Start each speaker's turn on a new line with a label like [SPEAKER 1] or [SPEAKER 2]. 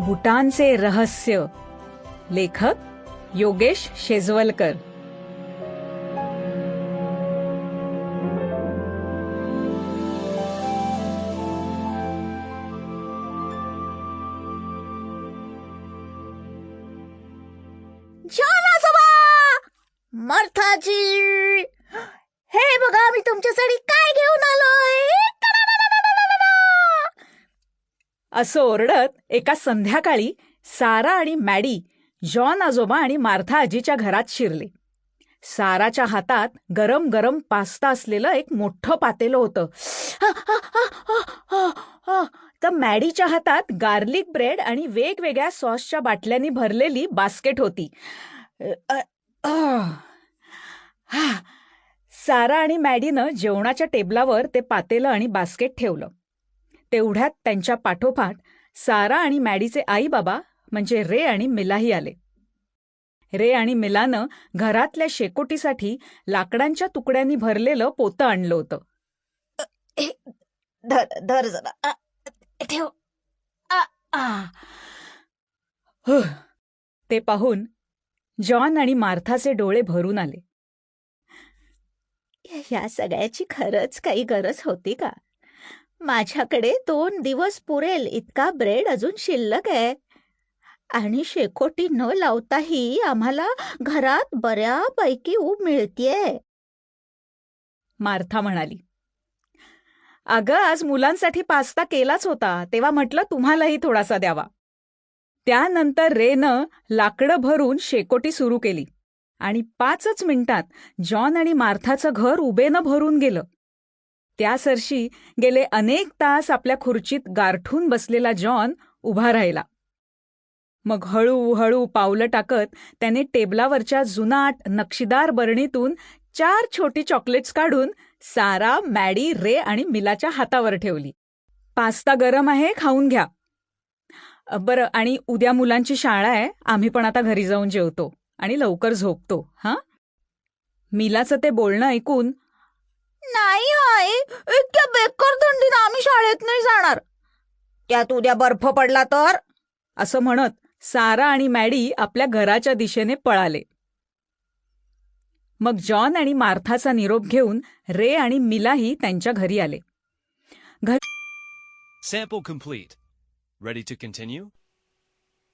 [SPEAKER 1] भूटान से रहस्य। लेखक योगेश शेजवलकर।
[SPEAKER 2] મરથાજી
[SPEAKER 1] असं ओरडत एका संध्याकाळी सारा आणि मॅडी जॉन आजोबा आणि मार्था आजीच्या घरात शिरले. साराच्या हातात गरम गरम पास्ता असलेलं एक मोठं पातेलं होतं. तर मॅडीच्या हातात गार्लिक ब्रेड आणि वेगवेगळ्या सॉसच्या बाटल्यांनी भरलेली बास्केट होती. सारा आणि मॅडीनं जेवणाच्या टेबलावर ते पातेलं आणि बास्केट ठेवलं. तेवढ्यात त्यांच्या पाठोपाठ सारा आणि मॅडीचे आई बाबा म्हणजे रे आणि मिलाही आले. रे आणि मिलानं घरातल्या शेकोटीसाठी लाकडांच्या तुकड्यांनी भरलेलं पोतं आणलं होतं.
[SPEAKER 2] धर धर जरा. आ, ठेव. आ, आ.
[SPEAKER 1] हुं. ते पाहून जॉन आणि मार्थाचे डोळे भरून आले.
[SPEAKER 2] ह्या सगळ्याची खरंच काही गरज होती का? माझ्याकडे दोन दिवस पुरेल इतका ब्रेड अजून शिल्लक आहे. आणि शेकोटी न लावताही आम्हाला घरात बऱ्यापैकी ऊब मिळतीये.
[SPEAKER 1] मार्था म्हणाली. अगं आज मुलांसाठी पास्ता केलाच होता तेव्हा म्हटलं तुम्हालाही थोडासा द्यावा. त्यानंतर रेनं लाकडं भरून शेकोटी सुरू केली. आणि पाचच मिनिटात जॉन आणि मार्थाचं घर उभेनं भरून गेलं. त्या सरशी गेले अनेक तास आपल्या खुर्चीत गारठून बसलेला जॉन उभा राहिला. मग हळूहळू पावलं टाकत त्याने टेबलावरच्या जुनाट नक्षीदार बरणीतून चार छोटी चॉकलेट्स काढून सारा मॅडी रे आणि मिलाच्या हातावर ठेवली. पास्ता गरम आहे खाऊन घ्या. बरं आणि उद्या मुलांची शाळा आहे आम्ही पण आता घरी जाऊन जेवतो आणि लवकर झोपतो हां? मिलाचं ते बोलणं ऐकून
[SPEAKER 2] नाही आई. इतक्या बेकार थंडीत आम्ही शाळेत नाही जाणार. त्यात उद्या बर्फ पडला तर?
[SPEAKER 1] असं म्हणत सारा आणि मॅडी आपल्या घराच्या दिशेने पळाले. मग जॉन आणि मार्थाचा निरोप घेऊन रे आणि मिलाही त्यांच्या घरी आले.
[SPEAKER 3] Sample complete. Ready to continue?